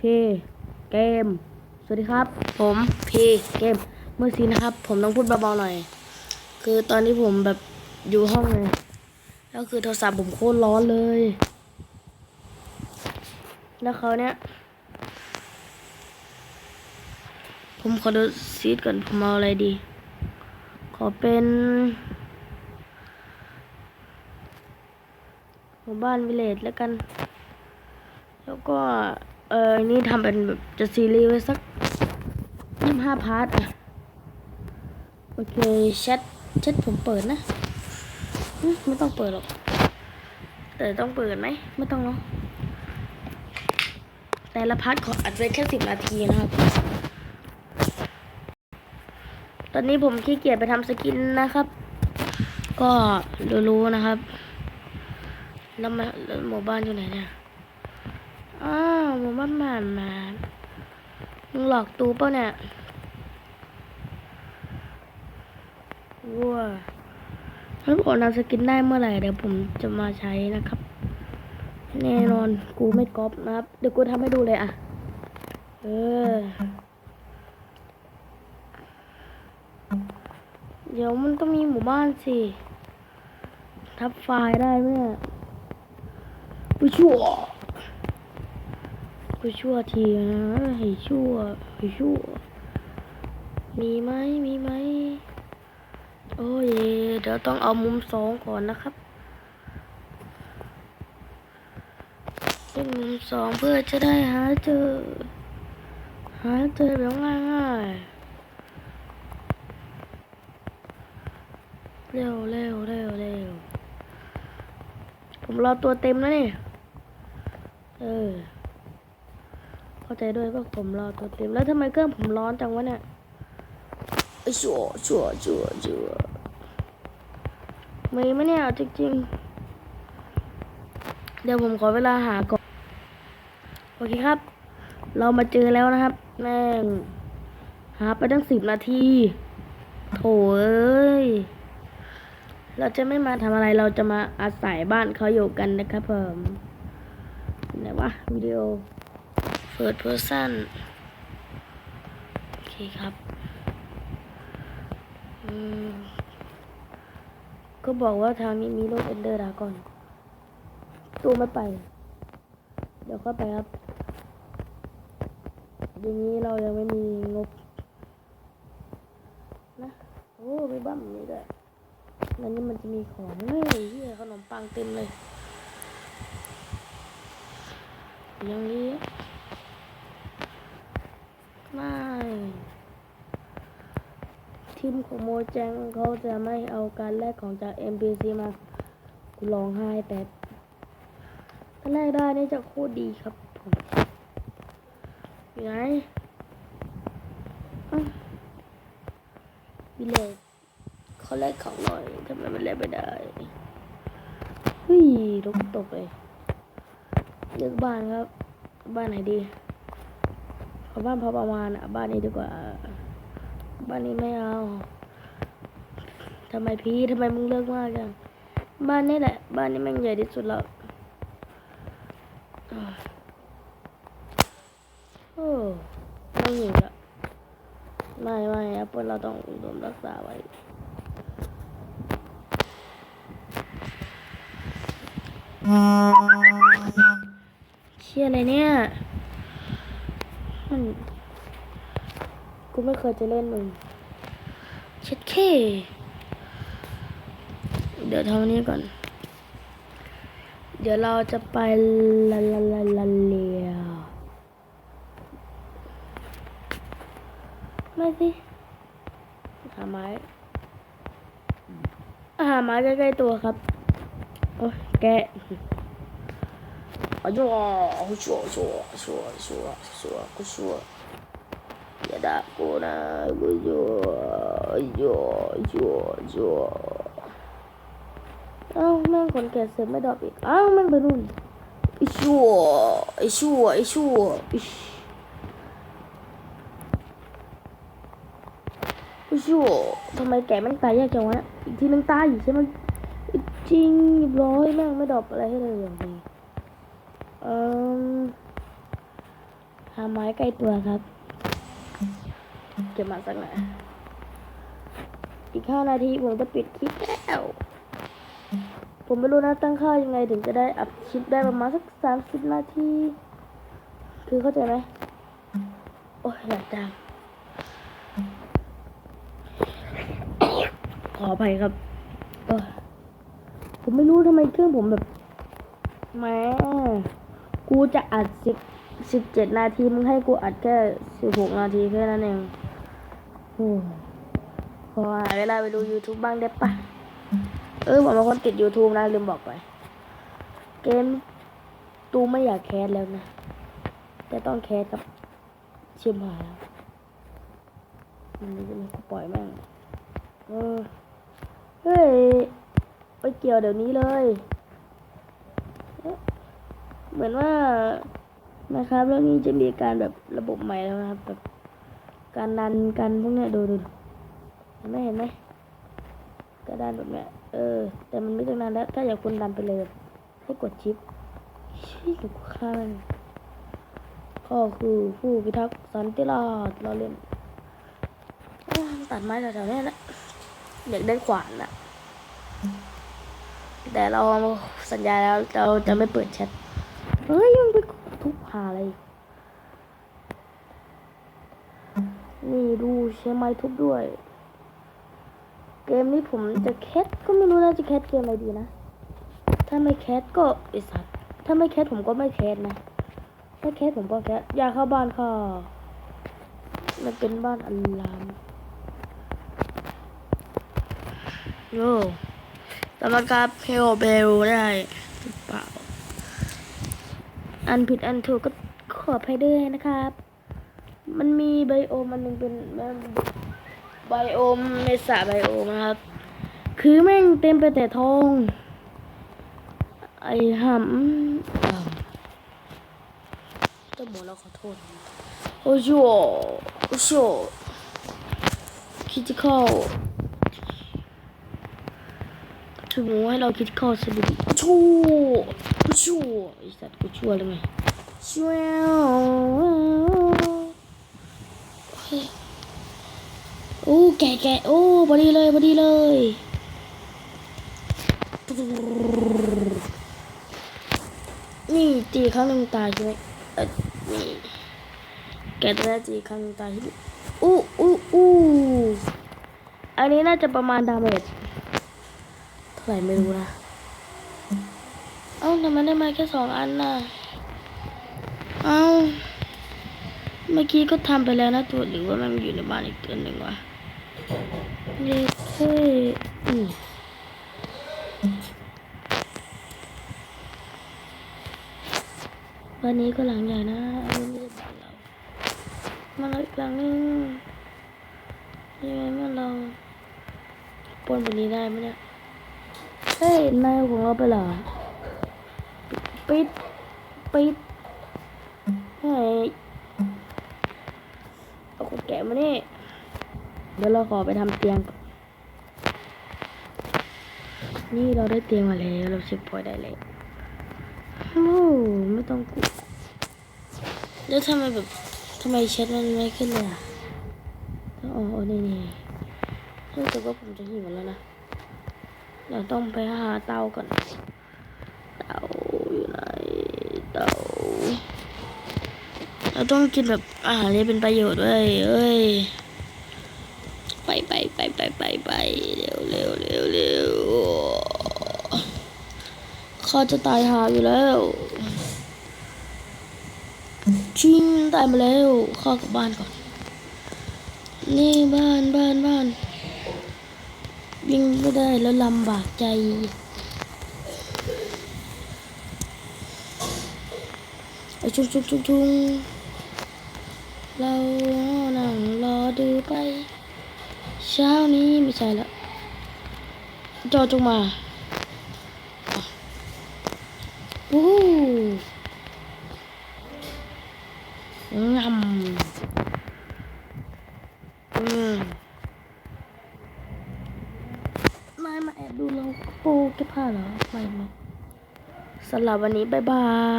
พีเกม สวัสดีครับ ผมพีเกม เมื่อซีนะครับ ผมต้องพูดเบาๆหน่อย คือตอนนี้ผมแบบอยู่ห้องเลยแล้วคือโทรศัพท์ผมโคตรร้อนเลย แล้วเขาเนี้ยผมขอดูซีดก่อน ผมเอาอะไรดี ขอเป็น หมู่บ้านวิเลจแล้วกัน แล้วก็ เออนี่ทำเป็นแบบจะซีรีส์ไว้สักยี่ห้าพาร์ทอะโอเคแชทแชทผมเปิดนะ ไม่ต้องเปิดหรอก แต่ต้องเปิดไหม ไม่ต้องเนาะแต่ละพาร์ทขออัดไว้แค่สิบนาทีนะครับ ตอนนี้ผมขี้เกียจไปทำสกินนะครับ ก็รู้ๆนะครับ แล้วมาแล้วหมู่บ้านอยู่ไหนเนี่ย อ้าวหมูบ้านหมานมามึงหลอกตูเปล่าเนี่ยวัวถ้าผมนำสกินได้เมื่อไหร่เดี๋ยวผมจะมาใช้นะครับ แน่นอนกูไม่ก๊อปนะครับ เดี๋ยวกูทำให้ดูเลยอะ เออ เดี๋ยวมันต้องมีหมู่บ้านสิ ทับไฟล์ได้ไหมเนี่ยกูชั่ว ชั่วทีนะให้ชั่วให้ชั่ว มีไหมมีไหมโอ้ยเดี๋ยวต้องเอามุมสองก่อนนะครับเป็นมุมสองเพื่อจะได้หาเจอ หาเจอแบบง่ายๆเร็วเร็วเร็วเร็วผมรอตัวเต็มแล้วนี่ เออ เข้าใจด้วยว่าผมรอตัวเต็มแล้วทำไมเครื่องผมร้อนจังวะเนี่ยไอ้ชัวชัวชัวชัวมีไหมเนี่ยจริงๆ เดี๋ยวผมขอเวลาหาก่อน โอเคครับ เรามาเจอแล้วนะครับ แม่ง หาไปตั้งสิบนาที โถเอ้ย เราจะไม่มาทำอะไรเราจะมาอาศัยบ้านเขาอยู่กันนะครับผมไหนวะวิดีโอ Third person โอเคครับก็บอกว่าทางนี้มีโลกเอนเดอร์ดาก่อน ตู้ไม่ไป เดี๋ยวเข้าไปครับอย่างนี้เรายังไม่มีงบ นะ โอ้มีบั้มนี่ด้วยแล้วนี่มันจะมีของเฮ้ยเหียขนมปังเต็มเลย อย่างนี้ ไม่ทีมของโมแจงเขาจะไม่เอาการแลกของจาก NPC มากูร้องไห้แต่ถ้าแลกได้นี่จะโคตรดีครับผมอยู่ไหนอะวิเลจเขาแลกของหน่อยทำไมมันแลกไม่ได้เฮ้ยลุกตกเลยเลือกบ้านครับ บ้านไหนดี เอาบ้านพอประมาณอะบ้านนี้ดีกว่า บ้านนี้ไม่เอาทำไมพี่ทำไมมึงเลือกมากจังบ้านนี้แหละ บ้านนี้แม่งใหญ่ที่สุดแล้วโอ้ไม่หิวละไม่ไม่แอปเปิลเราต้องอุดมรักษาไว้เชี่ยอะไรเนี่ย น กูไม่เคยจะเล่นมึงเช็ดเค เดี๋ยวเท่านี้ก่อน เดี๋ยวเราจะไปลาลาลาลาเลียไม่สิหาไม้หาไม้ใกล้ๆตัวครับ โอ้แกะ 哎呦，说说说说说说说，别打过来，我说，哎呦呦呦，อ้าวแม่งคนแก่เสือไม่ดอกอีกอ้าวแม่งไปนู่นไอ้ชั่วไอ้ชั่วไอ้ชั่วอิ๊ชไอ้ชั่วทำไมแกแม่งตายยากจังวะอีกทีนึงตายอยู่ใช่ไหมจริงเรียบร้อยแม่งไม่ดอกอะไรให้เลยอย่างนี้ เ อ่อหาไม้ใกล้ตัวครับ เก็บมาสักหน่อยอีกห้านาทีผมจะปิดคลิปแล้ว ผมไม่รู้นะตั้งค่ายังไงถึงจะได้อัพคลิปได้ประมาณสักสามสิบนาที คือเข้าใจไหมโอ้ยอยากจังขออภัยครับผมไม่รู้ทำไมเครื่องผมแบบแม่ กูจะอัดสิบสิบเจ็ดนาทีมึงให้กูอัดแค่สิบหกนาทีแค่นั้นเองโอ้พอหาเวลาไปดู YouTube บ้างได้ปะเออผมเป็นคนติด YouTube นะลืมบอกไป เกมตูไม่อยากแคสแล้วนะ แต่ต้องแคสกับเชื่อมหายแล้วมันจะมีกูปล่อยแม่งเออเฮ้ย ไปเกี่ยวเดี๋ยวนี้เลย เหมือนว่านะครับเรื่องนี้จะมีการแบบระบบใหม่แล้วนะครับแบบการดันกันพวกเนี้ยดูดูเห็นไหมเห็นไหมกระดานแบบเนี้ยเออ แต่มันไม่ต้องนานแล้ว ถ้าอยากคุณดันไปเลยให้กดชิปชี้กับข้ามก็คือผู้พิทักษ์สันติราษฎร์เราเล่นตัดไม้แถวๆนี้นะอยากได้ขวานอะแต่เราสัญญาแล้วเราจะไม่เปิดแชท เฮ้ยมันไปทุบหาอะไร นี่ดูใช้ไม้ทุบด้วย เกมนี้ผมจะแคสก็ไม่รู้นะจะแคสเกมอะไรดีนะ ถ้าไม่แคสก็ไอสัตว์ ถ้าไม่แคสผมก็ไม่แคสนะ ถ้าแคสผมก็แคสอยากเข้าบ้านค่ะมันเป็นบ้านอันลามโย่สมการเพลเบลได้หรือเปล่า อันผิดอันถูกก็ขออภัยด้วยนะครับ มันมีไบโอมอันหนึ่งเป็นไบโอมในสระไบโอมนะครับ คือแม่งเต็มไปแต่ทอง ไอ้หำต้องบอกเราขอโทษ โอ้โหโอ้โหคิดจะเข้าถึงให้เราคิดเข้าส นุกชูชูไอ้สัตว์กูชั่วเลยไงชั่วโอ้แก่แก่โอ้พอดีเลยพอดีเลยนี่ตีครั้งหนึ่งตายใช่ไหมเออนี่แกะได้ตีครั้งหนึ่งตายใช่ไหมอู้อู้อู้อันนี้น่าจะประมาณดาเมจเท่าไหร่ไม่รู้นะ เอ้าทำไมได้มาแค่สองอันน่ะ เอ้า เมื่อกี้ก็ทำไปแล้วนะตัวหรือว่ามันอยู่ในบ้านอีกตัวหนึ่งวะเย้เท่อืมวันนี้ก็หลังใหญ่นะอันนี้ไม่ใช่บ้านเรามาอีกหลังนึงยังไงเมื่อเราปนแบบนี้ได้ไหมเนี่ย เฮ้ยนายของเราไปเหรอ ปิด ปิดเฮ้ยเอาคนแกะมานี่เดี๋ยวเราขอไปทำเตียงก่อนนี่เราได้เตียงมาแล้ว เราเช็คพอยได้เลยโอ้ไม่ต้องกลัวแล้วทำไมแบบทำไมแชทมันไม่ขึ้นเลยอะอ๋ออ๋อนี่นี่รู้สึกว่าผมจะหิวแล้วนะเราต้องไปหาเตาก่อน เตาเราต้องกินแบบอาหารที่เป็นประโยชน์ด้วยเอ้ยไปไปไปไปไปไปเร็วเร็วเร็วเร็วข้าจะตายหาอยู่แล้ว ชิงตายมาแล้วข้ากลับบ้านก่อน นี่บ้านบ้านบ้านวิ่งไม่ได้แล้วลำบากใจ ไอ้ชุกชุกชุกชุงเรานั่งรอดูไป เช้านี้ไม่ใช่ละจอจงมาโอ้งำอืมนายมาแอบดูเราโปเก็บผ้าเหรอ ไม่ไม่สำหรับวันนี้ บ๊ายบาย